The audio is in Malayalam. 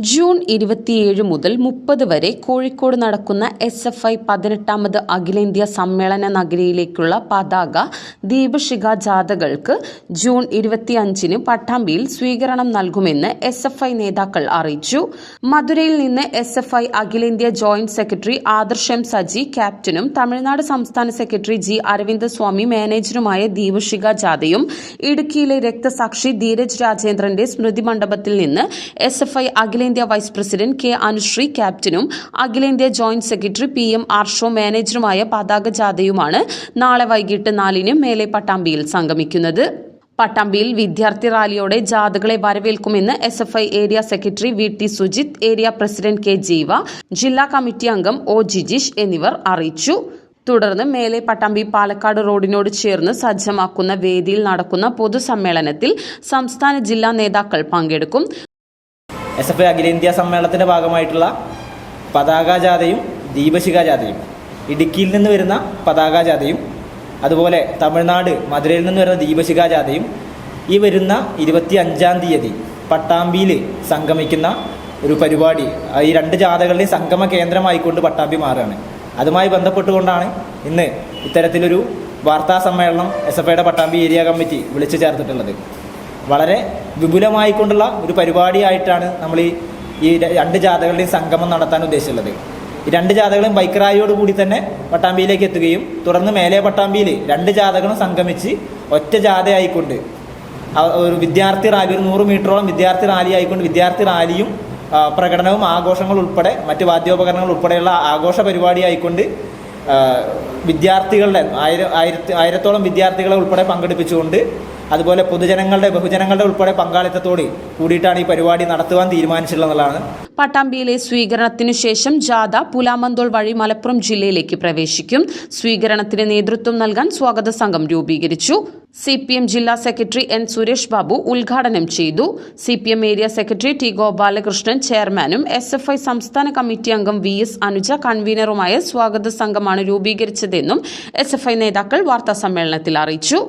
ജൂൺ ഇരുപത്തിയേഴ് മുതൽ മുപ്പത് വരെ കോഴിക്കോട് നടക്കുന്ന എസ് എഫ് ഐ പതിനെട്ടാമത് അഖിലേന്ത്യാ സമ്മേളന നഗരിയിലേക്കുള്ള പതാക ദീപശിഖ ജാഥകൾക്ക് ജൂൺ ഇരുപത്തിയഞ്ചിന് പട്ടാമ്പിയിൽ സ്വീകരണം നൽകുമെന്ന് എസ് എഫ് ഐ നേതാക്കൾ അറിയിച്ചു. മധുരയിൽ നിന്ന് എസ് എഫ് ഐ അഖിലേന്ത്യാ joint secretary Adarsh M Saji ക്യാപ്റ്റനും തമിഴ്നാട് സംസ്ഥാന സെക്രട്ടറി ജി അരവിന്ദ് സ്വാമി മാനേജറുമായ ദീപശിഖ ജാഥയും ഇടുക്കിയിലെ രക്തസാക്ഷി ധീരജ് രാജേന്ദ്രന്റെ സ്മൃതി മണ്ഡപത്തിൽ നിന്ന് എസ് എഫ് ഐ അഖിലേന്ത്യാ വൈസ് പ്രസിഡന്റ് കെ അനുശ്രീ ക്യാപ്റ്റനും അഖിലേന്ത്യാ joint secretary P M Arsho മാനേജറുമായ പതാക ജാഥയുമാണ് നാളെ വൈകിട്ട് നാലിന് മേലെ പട്ടാമ്പിയിൽ സംഗമിക്കുന്നത്. പട്ടാമ്പിയിൽ വിദ്യാർത്ഥി റാലിയോടെ ജാഥകളെ വരവേൽക്കുമെന്ന് S F I area secretary V T Sujith area president K Jeeva ജില്ലാ കമ്മിറ്റി അംഗം ഒ ജിജിഷ് എന്നിവർ അറിയിച്ചു. തുടർന്ന് മേലെ പട്ടാമ്പി പാലക്കാട് റോഡിനോട് ചേർന്ന് സജ്ജമാക്കുന്ന വേദിയിൽ നടക്കുന്ന പൊതുസമ്മേളനത്തിൽ സംസ്ഥാന ജില്ലാ നേതാക്കൾ പങ്കെടുക്കും. എസ് എഫ് അഖിലേന്ത്യാ സമ്മേളനത്തിന്റെ ഭാഗമായിട്ടുള്ള പതാക ജാഥയും ദീപശിഖ ജാഥയും ഇടുക്കിയിൽ നിന്ന് വരുന്ന പതാക ജാഥയും അതുപോലെ തമിഴ്നാട് മധുരയിൽ നിന്ന് വരുന്ന ദീപശിഖ ജാഥയും ഈ വരുന്ന ഇരുപത്തി അഞ്ചാം തീയതി പട്ടാമ്പിയിൽ സംഗമിക്കുന്ന ഒരു പരിപാടി. ഈ രണ്ട് ജാഥകളുടെയും സംഗമ കേന്ദ്രമായിക്കൊണ്ട് പട്ടാമ്പി മാറുകയാണ്. അതുമായി ബന്ധപ്പെട്ടുകൊണ്ടാണ് ഇന്ന് ഇത്തരത്തിലൊരു വാർത്താ സമ്മേളനം എസ് എഫ് ഐയുടെ പട്ടാമ്പി ഏരിയ കമ്മിറ്റി വിളിച്ചു ചേർത്തിട്ടുള്ളത്. വളരെ വിപുലമായിക്കൊണ്ടുള്ള ഒരു പരിപാടിയായിട്ടാണ് നമ്മൾ ഈ ഈ രണ്ട് ജാഥകളുടെയും സംഗമം നടത്താൻ ഉദ്ദേശിച്ചുള്ളത്. ഈ രണ്ട് ജാഥകളും ബൈക്ക് കൂടി തന്നെ പട്ടാമ്പിയിലേക്ക് എത്തുകയും തുടർന്ന് മേലെ പട്ടാമ്പിയിൽ രണ്ട് ജാഥകളും സംഗമിച്ച് ഒറ്റ ജാഥയായിക്കൊണ്ട് ഒരു വിദ്യാർത്ഥി റാലി ഒരു നൂറ് മീറ്ററോളം വിദ്യാർത്ഥി റാലി ആയിക്കൊണ്ട് വിദ്യാർത്ഥി റാലിയും പ്രകടനവും ആഘോഷങ്ങൾ ഉൾപ്പെടെ മറ്റ് വാദ്യോപകരണങ്ങൾ ഉൾപ്പെടെയുള്ള ആഘോഷ പരിപാടി ആയിക്കൊണ്ട് വിദ്യാർത്ഥികളുടെ ആയിരം ആയിരത്തി ആയിരത്തോളം വിദ്യാർത്ഥികളെ ഉൾപ്പെടെ പങ്കെടുപ്പിച്ചുകൊണ്ട് അതുപോലെ പൊതുജനങ്ങളുടെ ബഹുജനങ്ങളുടെ ഉൾപ്പെടെ പങ്കാളിത്തത്തോടെ കൂടിയിട്ടാണ് ഈ പരിപാടി നടത്തുവാൻ തീരുമാനിച്ചിട്ടുള്ളതാണ് പട്ടാമ്പിയിലെ സ്വീകരണത്തിനു ശേഷം ജാഥ പുലാമന്തോൾ വഴി മലപ്പുറം ജില്ലയിലേക്ക് പ്രവേശിക്കും. സ്വീകരണത്തിന് നേതൃത്വം നൽകാൻ സ്വാഗത സംഘം രൂപീകരിച്ചു. സി പി എം ജില്ലാ സെക്രട്ടറി എൻ സുരേഷ് ബാബു ഉദ്ഘാടനം ചെയ്തു. C P M area secretary T Gopalakrishnan ചെയർമാനും എസ് എഫ് ഐ സംസ്ഥാന കമ്മിറ്റി അംഗം വി എസ് അനുജ കൺവീനറുമായ സ്വാഗത സംഘമാണ് രൂപീകരിച്ചതെന്നും എസ് എഫ് ഐ നേതാക്കൾ വാർത്താസമ്മേളനത്തിൽ അറിയിച്ചു.